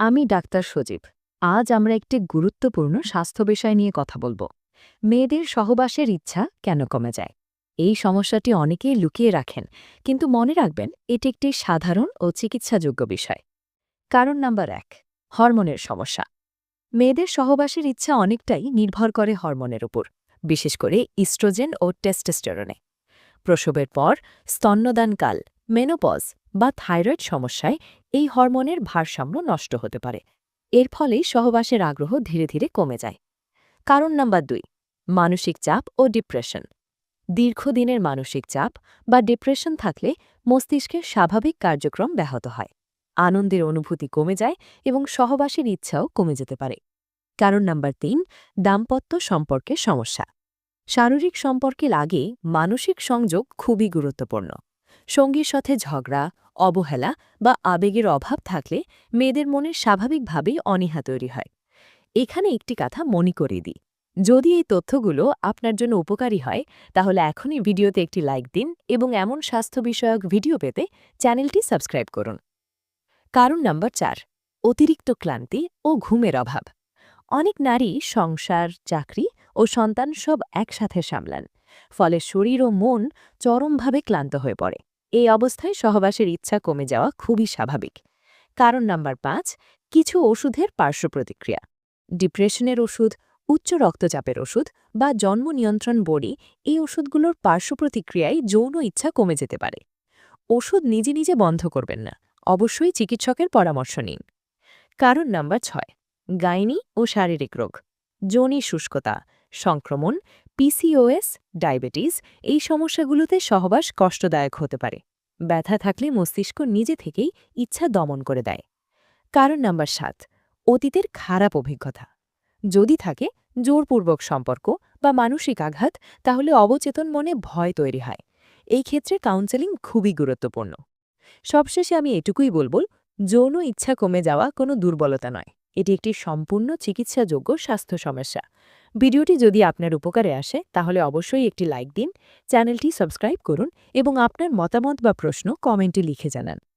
আমি ডাক্তার সজীব। আজ আমরা একটি গুরুত্বপূর্ণ স্বাস্থ্য বিষয় নিয়ে কথা বলব। মেয়েদের সহবাসের ইচ্ছা কেন কমে যায়? এই সমস্যাটি অনেকেই লুকিয়ে রাখেন, কিন্তু মনে রাখবেন, এটি একটি সাধারণ ও চিকিৎসাযোগ্য বিষয়। কারণ নাম্বার এক, হরমোনের সমস্যা। মেয়েদের সহবাসের ইচ্ছা অনেকটাই নির্ভর করে হরমোনের উপর, বিশেষ করে ইস্ট্রোজেন ও টেস্টোস্টেরনে। প্রসবের পর স্তন্যদানকাল, মেনোপজ বা থাইরয়েড সমস্যায় এই হরমোনের ভারসাম্য নষ্ট হতে পারে। এর ফলে সহবাসের আগ্রহ ধীরে ধীরে কমে যায়। কারণ নাম্বার দুই, মানসিক চাপ ও ডিপ্রেশন। দীর্ঘদিনের মানসিক চাপ বা ডিপ্রেশন থাকলে মস্তিষ্কের স্বাভাবিক কার্যক্রম ব্যাহত হয়। আনন্দের অনুভূতি কমে যায় এবং সহবাসের ইচ্ছাও কমে যেতে পারে। কারণ নাম্বার তিন, দাম্পত্য সম্পর্কে সমস্যা। শারীরিক সম্পর্কের আগে মানসিক সংযোগ খুবই গুরুত্বপূর্ণ। সঙ্গীর সাথে ঝগড়া, অবহেলা বা আবেগের অভাব থাকলে মেয়েদের মনে স্বাভাবিকভাবেই অনীহা তৈরি হয়। এখানে একটি কথা মনে করিয়ে দিই। যদি এই তথ্যগুলো আপনার জন্য উপকারী হয়, তাহলে এখনই ভিডিওতে একটি লাইক দিন এবং এমন স্বাস্থ্য বিষয়ক ভিডিও পেতে চ্যানেলটি সাবস্ক্রাইব করুন। কারণ নাম্বার চার, অতিরিক্ত ক্লান্তি ও ঘুমের অভাব। অনেক নারী সংসার, চাকরি ও সন্তান সব একসাথে সামলান, ফলে শরীর ও মন চরমভাবে ক্লান্ত হয়ে পড়ে। এই অবস্থায় সহবাসের ইচ্ছা কমে যাওয়া খুবই স্বাভাবিক। কারণ নাম্বার পাঁচ, কিছু ওষুধের পার্শ্ব প্রতিক্রিয়া। ডিপ্রেশনের ওষুধ, উচ্চ রক্তচাপের ওষুধ বা জন্ম নিয়ন্ত্রণ বড়ি এই ওষুধগুলোর পার্শ্ব প্রতিক্রিয়ায় যৌন ইচ্ছা কমে যেতে পারে। ওষুধ নিজে নিজে বন্ধ করবেন না, অবশ্যই চিকিৎসকের পরামর্শ নিন। কারণ নাম্বার ছয়, গাইনি ও শারীরিক রোগ। যৌনি শুষ্কতা সংক্রমণ পিসিওএস ডায়াবেটিস এই সমস্যাগুলোতে সহবাস কষ্টদায়ক হতে পারে। ব্যথা থাকলে মস্তিষ্ক নিজে থেকেই ইচ্ছা দমন করে দেয়। কারণ নাম্বার সাত, অতীতের খারাপ অভিজ্ঞতা। যদি থাকে জোরপূর্বক সম্পর্ক বা মানসিক আঘাত, তাহলে অবচেতন মনে ভয় তৈরি হয়। এই ক্ষেত্রে কাউন্সেলিং খুবই গুরুত্বপূর্ণ। সবশেষে আমি এটুকুই বলব, যৌন ইচ্ছা কমে যাওয়া কোনো দুর্বলতা নয়। এটি একটি সম্পূর্ণ চিকিৎসাযোগ্য স্বাস্থ্য সমস্যা। ভিডিওটি যদি আপনার উপকারে আসে, তাহলে অবশ্যই একটি লাইক দিন, চ্যানেলটি সাবস্ক্রাইব করুন এবং আপনার মতামত বা প্রশ্ন কমেন্টে লিখে জানান।